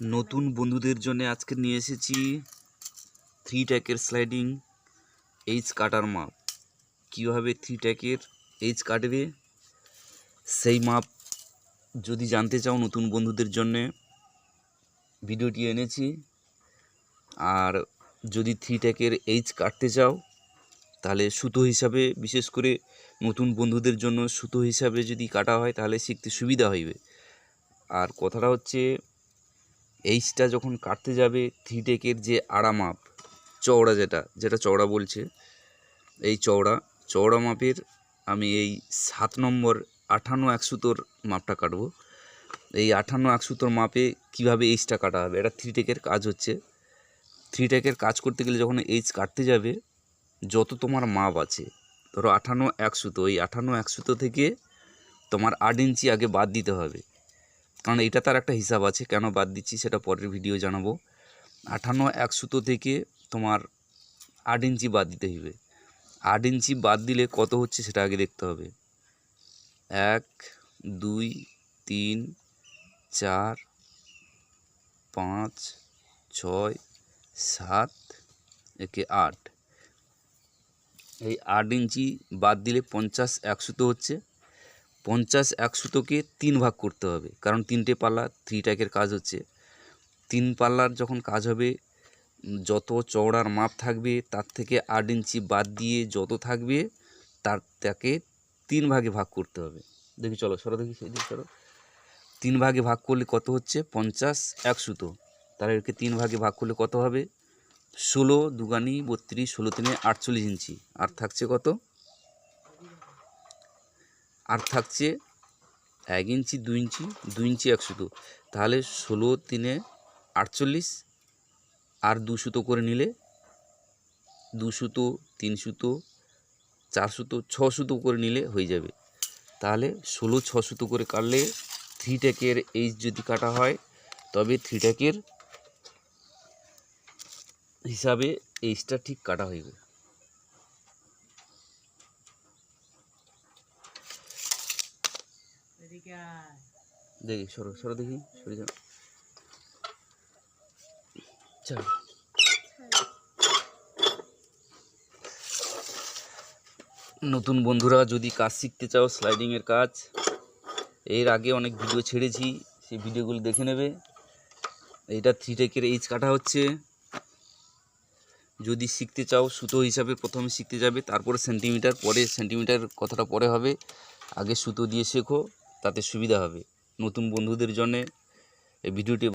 নতুন বন্ধুদের জন্য আজকে নিয়ে এসেছি থ্রি ট্যাকের স্লাইডিং এইচ কাটার মাপ কীভাবে থ্রি ট্যাকের এইচ কাটবে? সেই মাপ যদি জানতে চাও নতুন বন্ধুদের জন্যে, ভিডিওটি এনেছি। আর যদি থ্রি ট্যাকের এইচ কাটতে চাও, তাহলে সুতো হিসাবে, বিশেষ করে নতুন বন্ধুদের জন্য সুতো হিসাবে যদি কাটা হয়, তাহলে শিখতে সুবিধা হইবে। আর কথাটা হচ্ছে এইচটা যখন কাটতে যাবে থ্রি টেকের যে আড়া মাপ, চওড়া যেটা যেটা চওড়া বলছে, এই চওড়া চওড়া মাপের আমি এই সাত নম্বর আঠান্ন একশোতোর মাপটা কাটবো। এই আঠান্ন একশোতোর মাপে কীভাবে এইচটা কাটা হবে? এটা থ্রি টেকের কাজ হচ্ছে। থ্রি টেকের কাজ করতে গেলে যখন এইচ কাটতে যাবে, যত তোমার মাপ আছে, ধরো আঠান্ন একশোতো এই আঠান্ন একশোতো থেকে তোমার আট ইঞ্চি আগে বাদ দিতে হবে। কারণ এটা তার একটা হিসাব আছে, কেন বাদ দিচ্ছি সেটা পরের ভিডিও জানাব। আঠান্ন এক সুতো থেকে তোমার আট ইঞ্চি বাদ দিতে হইবে। আট ইঞ্চি বাদ দিলে কত হচ্ছে সেটা আগে দেখতে হবে। এক, দুই, তিন, চার, পাঁচ, ছয়, সাত, একে আট। এই আট ইঞ্চি বাদ দিলে পঞ্চাশ একশোতো হচ্ছে। পঞ্চাশ একশোটোকে তিন ভাগ করতে হবে। কারণ তিনটে পাল্লা থ্রি ট্যাকের কাজ হচ্ছে। তিন পাল্লার যখন কাজ হবে, যত চওড়ার মাপ থাকবে, তার থেকে আট ইঞ্চি বাদ দিয়ে যত থাকবে, তার তাকে তিন ভাগে ভাগ করতে হবে। দেখি, চলো, সরো দেখি, সেই দিকে সরো। তিন ভাগে ভাগ করলে কত হচ্ছে? পঞ্চাশ একশোতো তাহলে একে তিন ভাগে ভাগ করলে কত হবে? ষোলো দুগানি বত্রিশ, ষোলো তিনে আটচল্লিশ ইঞ্চি। আর থাকছে কত? আর থাকছে এক ইঞ্চি, দু ইঞ্চি দু ইঞ্চি এক সুতো তাহলে ষোলো তিনে আটচল্লিশ আর দু সুতো করে নিলে দু সুতো, তিন সুতো, চার সুতো, ছ সুতো করে নিলে হয়ে যাবে। তাহলে ষোলো, ছ সুতো করে কাটলে থ্রি ট্যাকের এইচ যদি কাটা হয়, তবে থ্রি ট্যাকের হিসাবে এইচটা ঠিক কাটা হইবে দেখি, সরো সরো দেখি, সরে যাও। চল। নতুন বন্ধুরা, যদি কাজ শিখতে চাও স্লাইডিংয়ের কাজ, এর আগে অনেক ভিডিও ছেড়েছি, সেই ভিডিওগুলো দেখে নেবে। এইটা থ্রি টেকের এইচ কাটা হচ্ছে। যদি শিখতে চাও, সুতো হিসাবে প্রথমে শিখতে যাবে, তারপরে সেন্টিমিটার পরে সেন্টিমিটার কথাটা পরে হবে। আগে সুতো দিয়ে শেখো। তাতে সুবিধা হবে। নতুন বন্ধুদের জন্যে এই ভিডিওটি